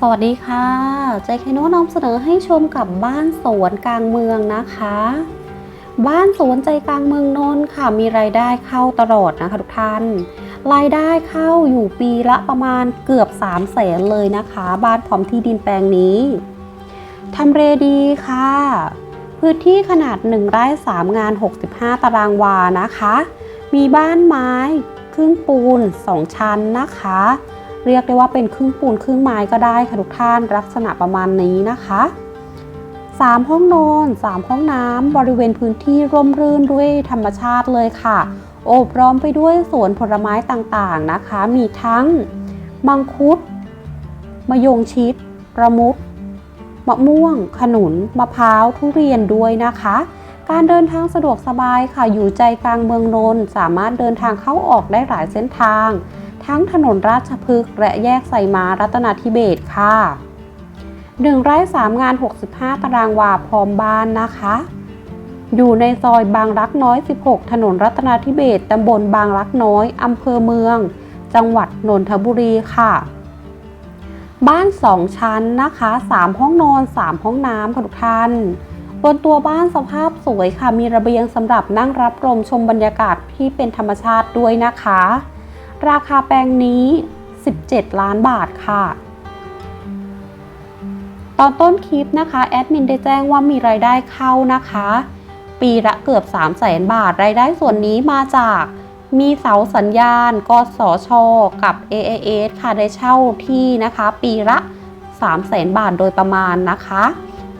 สวัสดีค่ะเจคโนนำเสนอให้ชมกับบ้านสวนกลางเมืองนะคะ บ้านสวนใจกลางเมืองนนท์ค่ะมีรายได้เข้าตลอดนะคะทุกท่าน รายได้เข้าอยู่ปีละประมาณเกือบ3 0 0แสนเลยนะคะ บ้านพร้อมที่ดินแปลงนี้ทำเรดีค่ะ พื้นที่ขนาด1ไร่3งาน 65 ตารางวานะคะ มีบ้านไม้ครึ่งปูน 2 ชั้นนะคะ เรียกได้ว่าเป็นครึ่งปูนครึ่งไม้ก็ได้ค่ะทุกท่านลักษณะประมาณนี้นะคะ3 ห้องนอน3ห้องน้ำบริเวณพื้นที่ร่มรื่นด้วยธรรมชาติเลยค่ะ โอบล้อมไปด้วยสวนผลไม้ต่างๆนะคะ มีทั้ง มังคุด มะยงชิดระมุดมะม่วง ขนุน มะพร้าว ทุเรียนด้วยนะคะ การเดินทางสะดวกสบายค่ะ อยู่ใจกลางเมืองนนท์สามารถเดินทางเข้าออกได้หลายเส้นทาง ทั้งถนนราชพฤกษ์และแยกไซม้ารัตนาธิเบศค่ะ1ไร่3งาน 65 ตารางวาพร้อมบ้านนะคะ อยู่ในซอยบางรักน้อย 16 ถนนรัตนาธิเบศตำบลบางรักน้อยอำเภอเมือง จังหวัดนนทบุรีค่ะ บ้าน 2 ชั้นนะคะ 3 ห้องนอน 3 ห้องน้ำค่ะทุกท่านบนตัวบ้านสภาพสวยค่ะ มีระเบียงสำหรับนั่งรับลมชมบรรยากาศที่เป็นธรรมชาติด้วยนะคะ ราคาแปลงนี้ 17 ล้านบาทค่ะ ตอนต้นคลิปนะคะแอดมินได้แจ้งว่ามีรายได้เข้านะคะ ปีละเกือบ 3 0 0แสนบาท รายได้ส่วนนี้มาจากมีเสาสัญญาณกสช กับ AIS ค่ะได้เช่าที่นะคะ ปีละ 3 0 0แสนบาทโดยประมาณนะคะ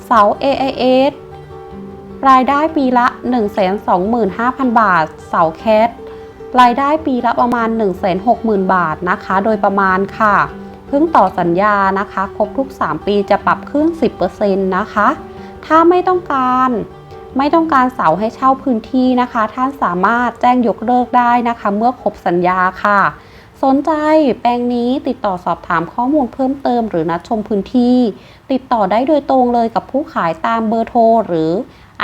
เสา AIS รายได้ปีละ 125,000 บาท เสาแคท รายได้ปีละประมาณ 160,000 บาทนะคะ โดยประมาณค่ะเพิ่งต่อสัญญานะคะ ครบทุก 3 ปีจะปรับขึ้น 10%นะคะ ถ้าไม่ต้องการไม่ต้องการเสาให้เช่าพื้นที่นะคะ ท่านสามารถแจ้งยกเลิกได้นะคะ เมื่อครบสัญญาค่ะ สนใจแปลงนี้ติดต่อสอบถามข้อมูลเพิ่มเติมหรือนัดชมพื้นที่ ติดต่อได้โดยตรงเลยกับผู้ขายตามเบอร์โทรหรือ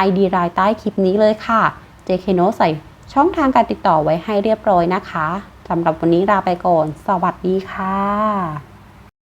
ID รายใต้คลิปนี้เลยค่ะ JK n o ใส่ ช่องทางการติดต่อไว้ให้เรียบร้อยนะคะสำหรับวันนี้ลาไปก่อน สวัสดีค่ะ